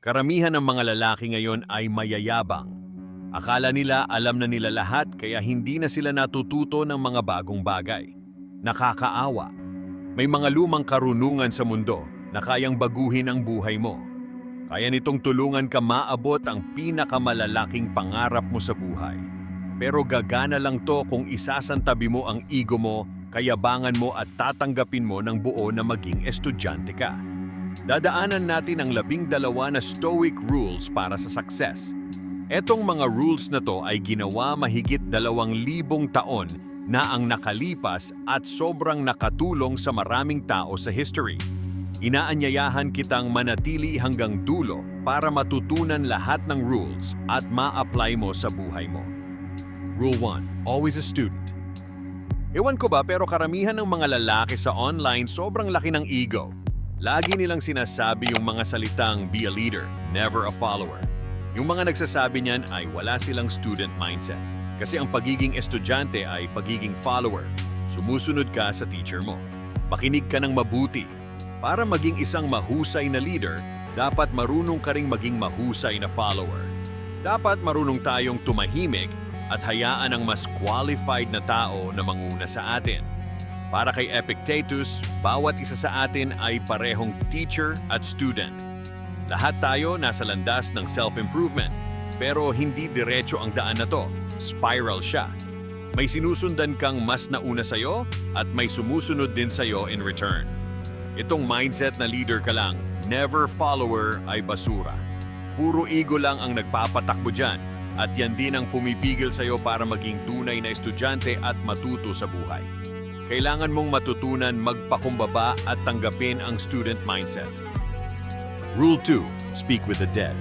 Karamihan ng mga lalaki ngayon ay mayayabang. Akala nila alam na nila lahat kaya hindi na sila natututo ng mga bagong bagay. Nakakaawa. May mga lumang karunungan sa mundo na kayang baguhin ang buhay mo. Kaya nitong tulungan ka maabot ang pinakamalalaking pangarap mo sa buhay. Pero gagana lang to kung isasantabi mo ang ego mo, kayabangan mo at tatanggapin mo ng buo na maging estudyante ka. Dadaanan natin ang labing dalawa na Stoic Rules para sa success. Etong mga rules na to ay ginawa mahigit dalawang libong taon na ang nakalipas at sobrang nakatulong sa maraming tao sa history. Inaanyayahan kitang manatili hanggang dulo para matutunan lahat ng rules at ma-apply mo sa buhay mo. Rule 1. Always a student. Ewan ko ba pero karamihan ng mga lalaki sa online sobrang laki ng ego. Lagi nilang sinasabi yung mga salitang be a leader, never a follower. Yung mga nagsasabi niyan ay wala silang student mindset. Kasi ang pagiging estudyante ay pagiging follower. Sumusunod ka sa teacher mo. Makinig ka ng mabuti. Para maging isang mahusay na leader, dapat marunong ka ring maging mahusay na follower. Dapat marunong tayong tumahimik at hayaan ang mas qualified na tao na manguna sa atin. Para kay Epictetus, bawat isa sa atin ay parehong teacher at student. Lahat tayo nasa landas ng self-improvement, pero hindi diretso ang daan na to. Spiral siya. May sinusundan kang mas nauna sa'yo at may sumusunod din sa'yo in return. Itong mindset na leader ka lang, never follower ay basura. Puro ego lang ang nagpapatakbo dyan at yan din ang pumipigil sa'yo para maging tunay na estudyante at matuto sa buhay. Kailangan mong matutunan magpakumbaba at tanggapin ang student mindset. Rule 2. Speak with the dead.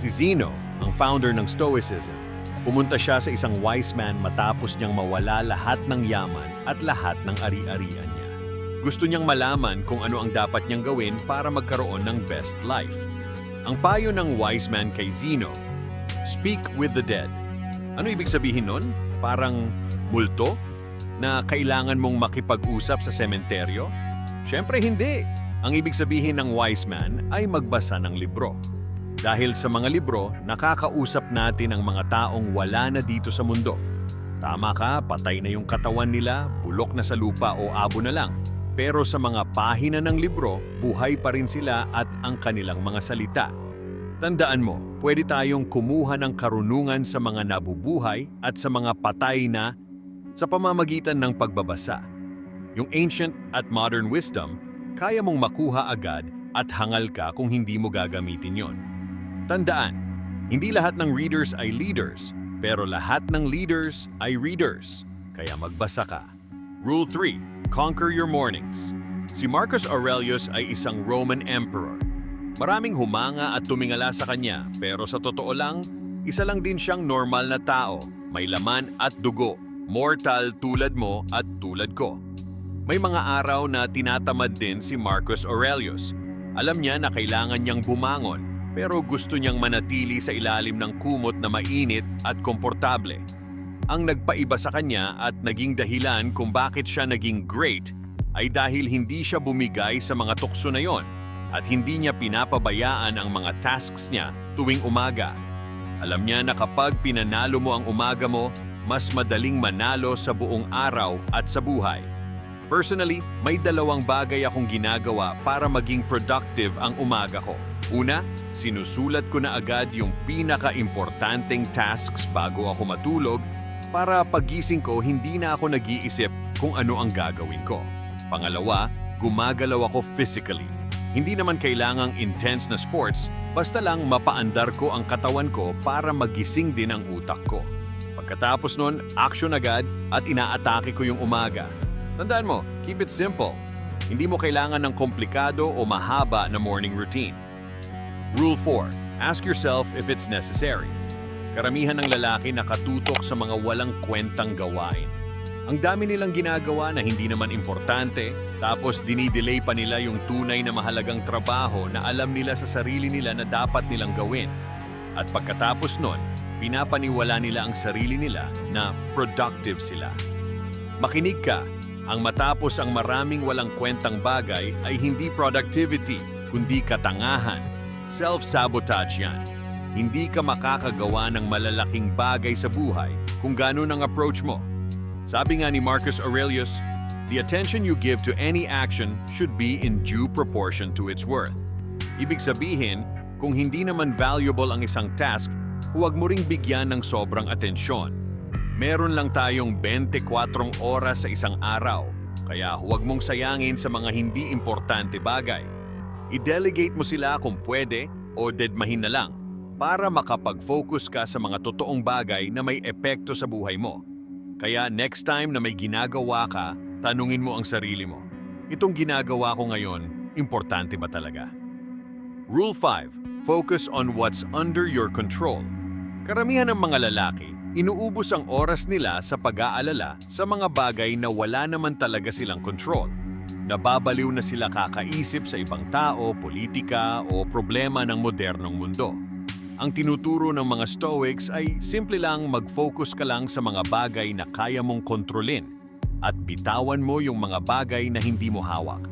Si Zeno, ang founder ng Stoicism, pumunta siya sa isang wise man matapos niyang mawala lahat ng yaman at lahat ng ari-arian niya. Gusto niyang malaman kung ano ang dapat niyang gawin para magkaroon ng best life. Ang payo ng wise man kay Zeno, speak with the dead. Ano ibig sabihin nun? Parang multo? Na kailangan mong makipag-usap sa sementeryo? Siyempre hindi. Ang ibig sabihin ng wise man ay magbasa ng libro. Dahil sa mga libro, nakakausap natin ang mga taong wala na dito sa mundo. Tama ka, patay na yung katawan nila, bulok na sa lupa o abo na lang. Pero sa mga pahina ng libro, buhay pa rin sila at ang kanilang mga salita. Tandaan mo, pwede tayong kumuha ng karunungan sa mga nabubuhay at sa mga patay na sa pamamagitan ng pagbabasa. Yung ancient at modern wisdom, kaya mong makuha agad at hangal ka kung hindi mo gagamitin yon. Tandaan, hindi lahat ng readers ay leaders, pero lahat ng leaders ay readers. Kaya magbasa ka. Rule 3. Conquer your mornings. Si Marcus Aurelius ay isang Roman emperor. Maraming humanga at tumingala sa kanya, pero sa totoo lang, isa lang din siyang normal na tao, may laman at dugo, mortal tulad mo at tulad ko. May mga araw na tinatamad din si Marcus Aurelius. Alam niya na kailangan niyang bumangon, pero gusto niyang manatili sa ilalim ng kumot na mainit at komportable. Ang nagpaiba sa kanya at naging dahilan kung bakit siya naging great ay dahil hindi siya bumigay sa mga tukso na yon at hindi niya pinapabayaan ang mga tasks niya tuwing umaga. Alam niya na kapag pinanalo mo ang umaga mo, mas madaling manalo sa buong araw at sa buhay. Personally, may dalawang bagay akong ginagawa para maging productive ang umaga ko. Una, sinusulat ko na agad yung pinaka-importanting tasks bago ako matulog para pagising ko hindi na ako nag-iisip kung ano ang gagawin ko. Pangalawa, gumagalaw ako physically. Hindi naman kailangang intense na sports, basta lang mapaandar ko ang katawan ko para magising din ang utak ko. Pagkatapos nun, action agad at inaatake ko yung umaga. Tandaan mo, keep it simple. Hindi mo kailangan ng komplikado o mahaba na morning routine. Rule 4. Ask yourself if it's necessary. Karamihan ng lalaki nakatutok sa mga walang kwentang gawain. Ang dami nilang ginagawa na hindi naman importante, tapos dinidelay pa nila yung tunay na mahalagang trabaho na alam nila sa sarili nila na dapat nilang gawin. At pagkatapos nun, pinapaniwala nila ang sarili nila na productive sila. Makinig ka, ang matapos ang maraming walang kwentang bagay ay hindi productivity, kundi katangahan. Self-sabotage yan. Hindi ka makakagawa ng malalaking bagay sa buhay kung ganun ang approach mo. Sabi nga ni Marcus Aurelius, the attention you give to any action should be in due proportion to its worth. Ibig sabihin, kung hindi naman valuable ang isang task, huwag mo ring bigyan ng sobrang atensyon. Meron lang tayong 24 oras sa isang araw, kaya huwag mong sayangin sa mga hindi importante bagay. I-delegate mo sila kung pwede o dedmahin na lang para makapag-focus ka sa mga totoong bagay na may epekto sa buhay mo. Kaya next time na may ginagawa ka, tanungin mo ang sarili mo. Itong ginagawa ko ngayon, importante ba talaga? Rule 5. Focus on what's under your control. Karamihan ng mga lalaki, inuubos ang oras nila sa pag-aalala sa mga bagay na wala naman talaga silang control. Nababaliw na sila kakaisip sa ibang tao, politika o problema ng modernong mundo. Ang tinuturo ng mga Stoics ay simple lang mag-focus ka lang sa mga bagay na kaya mong kontrolin at bitawan mo yung mga bagay na hindi mo hawak.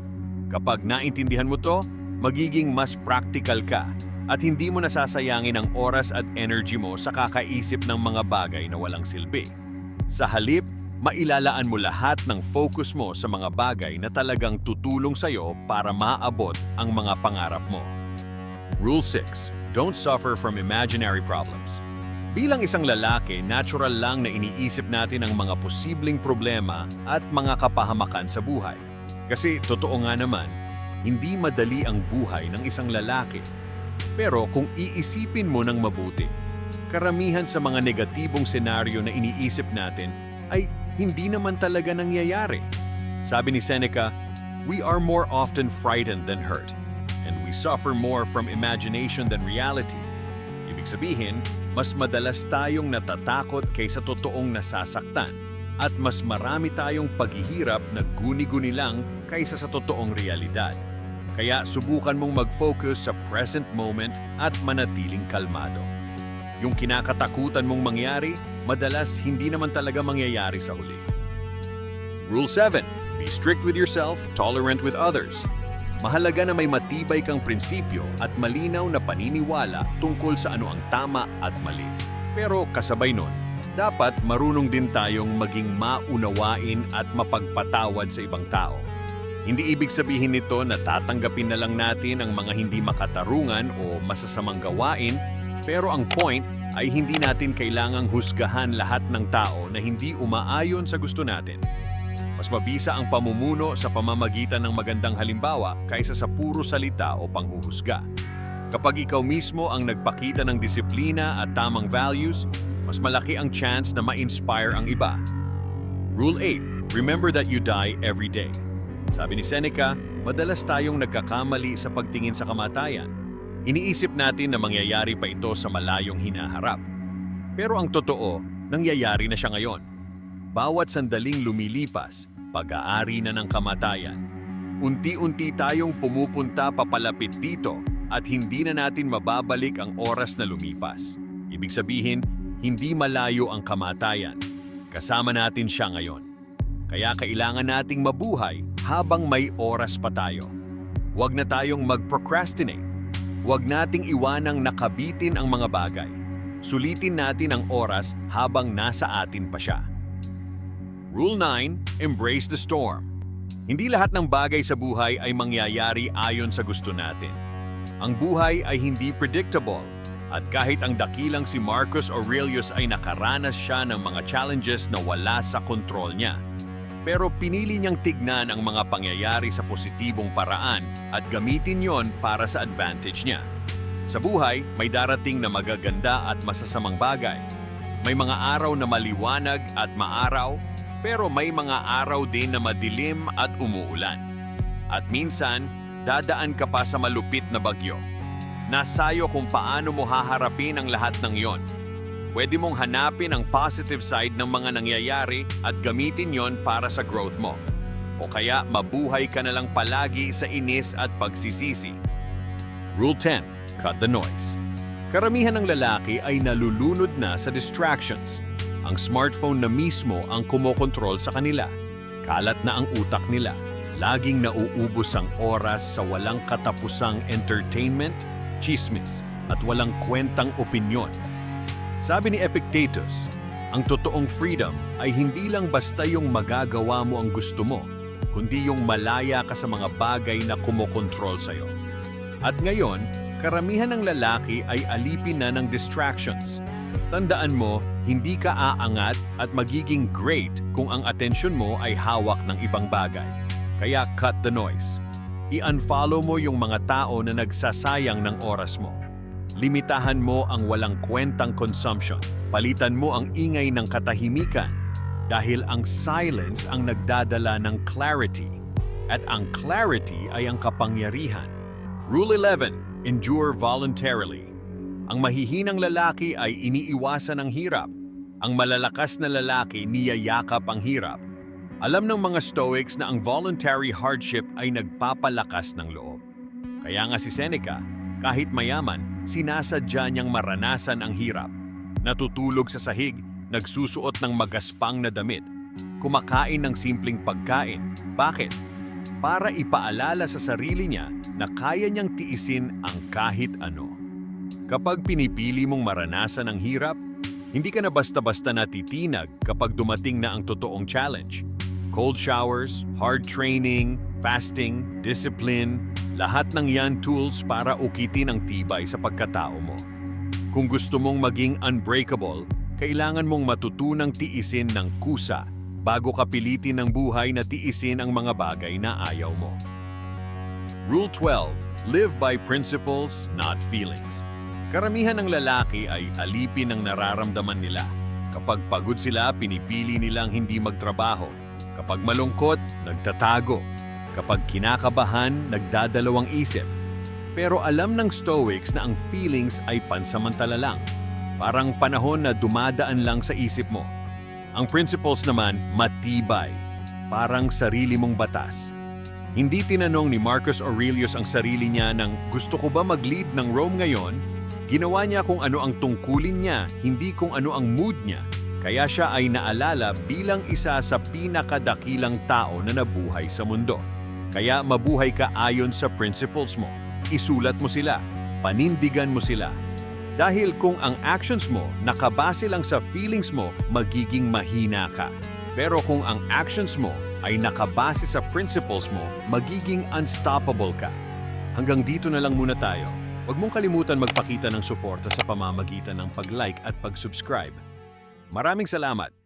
Kapag naintindihan mo to, magiging mas practical ka at hindi mo nasasayangin ang oras at energy mo sa kakaisip ng mga bagay na walang silbi. Sa halip, mailalaan mo lahat ng focus mo sa mga bagay na talagang tutulong sa'yo para maabot ang mga pangarap mo. Rule 6. Don't suffer from imaginary problems. Bilang isang lalaki, natural lang na iniisip natin ang mga posibleng problema at mga kapahamakan sa buhay. Kasi totoo nga naman, hindi madali ang buhay ng isang lalaki. Pero kung iisipin mo ng mabuti, karamihan sa mga negatibong senaryo na iniisip natin ay hindi naman talaga nangyayari. Sabi ni Seneca, we are more often frightened than hurt, and we suffer more from imagination than reality. Ibig sabihin, mas madalas tayong natatakot kaysa totoong nasasaktan at mas marami tayong paghihirap na guni-guni lang kaysa sa totoong realidad. Kaya subukan mong mag-focus sa present moment at manatiling kalmado. Yung kinakatakutan mong mangyari, madalas hindi naman talaga mangyayari sa huli. Rule 7. Be strict with yourself, tolerant with others. Mahalaga na may matibay kang prinsipyo at malinaw na paniniwala tungkol sa ano ang tama at mali. Pero kasabay nun, dapat marunong din tayong maging maunawain at mapagpatawad sa ibang tao. Hindi ibig sabihin nito na tatanggapin na lang natin ang mga hindi makatarungan o masasamang gawain, pero ang point ay hindi natin kailangang husgahan lahat ng tao na hindi umaayon sa gusto natin. Mas mabisa ang pamumuno sa pamamagitan ng magandang halimbawa kaysa sa puro salita o panghuhusga. Kapag ikaw mismo ang nagpakita ng disiplina at tamang values, mas malaki ang chance na ma-inspire ang iba. Rule 8. Remember that you die every day. Sabi ni Seneca, madalas tayong nagkakamali sa pagtingin sa kamatayan. Iniisip natin na mangyayari pa ito sa malayong hinaharap. Pero ang totoo, nangyayari na siya ngayon. Bawat sandaling lumilipas, pag-aari na ng kamatayan. Unti-unti tayong pumupunta papalapit dito at hindi na natin mababalik ang oras na lumipas. Ibig sabihin, hindi malayo ang kamatayan. Kasama natin siya ngayon. Kaya kailangan nating mabuhay habang may oras pa tayo. Huwag na tayong mag-procrastinate. Huwag nating iwanang nakabitin ang mga bagay. Sulitin natin ang oras habang nasa atin pa siya. Rule 9. Embrace the storm. Hindi lahat ng bagay sa buhay ay mangyayari ayon sa gusto natin. Ang buhay ay hindi predictable at kahit ang dakilang si Marcus Aurelius ay nakaranas siya ng mga challenges na wala sa kontrol niya. Pero pinili niyang tignan ang mga pangyayari sa positibong paraan at gamitin yon para sa advantage niya. Sa buhay, may darating na magaganda at masasamang bagay. May mga araw na maliwanag at maaraw, pero may mga araw din na madilim at umuulan. At minsan, dadaan ka pa sa malupit na bagyo. Nasayo kung paano mo haharapin ang lahat ng yon. Pwede mong hanapin ang positive side ng mga nangyayari at gamitin yon para sa growth mo. O kaya mabuhay ka na lang palagi sa inis at pagsisisi. Rule 10. Cut the noise. Karamihan ng lalaki ay nalulunod na sa distractions. Ang smartphone na mismo ang kumokontrol sa kanila. Kalat na ang utak nila. Laging nauubos ang oras sa walang katapusang entertainment, chismis, at walang kwentang opinyon. Sabi ni Epictetus, ang totoong freedom ay hindi lang basta yung magagawa mo ang gusto mo, kundi yung malaya ka sa mga bagay na kumokontrol sa'yo. At ngayon, karamihan ng lalaki ay alipin na ng distractions. Tandaan mo, hindi ka aangat at magiging great kung ang atensyon mo ay hawak ng ibang bagay. Kaya cut the noise. I-unfollow mo yung mga tao na nagsasayang ng oras mo. Limitahan mo ang walang kwentang consumption. Palitan mo ang ingay ng katahimikan dahil ang silence ang nagdadala ng clarity at ang clarity ay ang kapangyarihan. Rule 11. Endure voluntarily. Ang mahihinang lalaki ay iniiwasan ng hirap. Ang malalakas na lalaki niyayakap ang hirap. Alam ng mga Stoics na ang voluntary hardship ay nagpapalakas ng loob. Kaya nga si Seneca, kahit mayaman, sinasadya niyang maranasan ang hirap. Natutulog sa sahig, nagsusuot ng magaspang na damit, kumakain ng simpleng pagkain. Bakit? Para ipaalala sa sarili niya na kaya niyang tiisin ang kahit ano. Kapag pinipili mong maranasan ang hirap, hindi ka na basta-basta natitinag kapag dumating na ang totoong challenge. Cold showers, hard training, fasting, discipline, lahat ng yan tools para ukitin ang tibay sa pagkatao mo. Kung gusto mong maging unbreakable, kailangan mong matutunang tiisin ng kusa bago ka pilitin ng buhay na tiisin ang mga bagay na ayaw mo. Rule 12. Live by principles, not feelings. Karamihan ng lalaki ay alipin ng nararamdaman nila. Kapag pagod sila, pinipili nilang hindi magtrabaho. Kapag malungkot, nagtatago. Kapag kinakabahan, nagdadalawang isip. Pero alam ng Stoics na ang feelings ay pansamantala lang. Parang panahon na dumadaan lang sa isip mo. Ang principles naman, matibay. Parang sarili mong batas. Hindi tinanong ni Marcus Aurelius ang sarili niya ng gusto ko ba mag-lead ng Rome ngayon? Ginawa niya kung ano ang tungkulin niya, hindi kung ano ang mood niya. Kaya siya ay naalala bilang isa sa pinakadakilang tao na nabuhay sa mundo. Kaya mabuhay ka ayon sa principles mo. Isulat mo sila, panindigan mo sila. Dahil kung ang actions mo nakabase lang sa feelings mo, magiging mahina ka. Pero kung ang actions mo ay nakabase sa principles mo, magiging unstoppable ka. Hanggang dito na lang muna tayo. Huwag mong kalimutan magpakita ng suporta sa pamamagitan ng pag-like at pag-subscribe. Maraming salamat!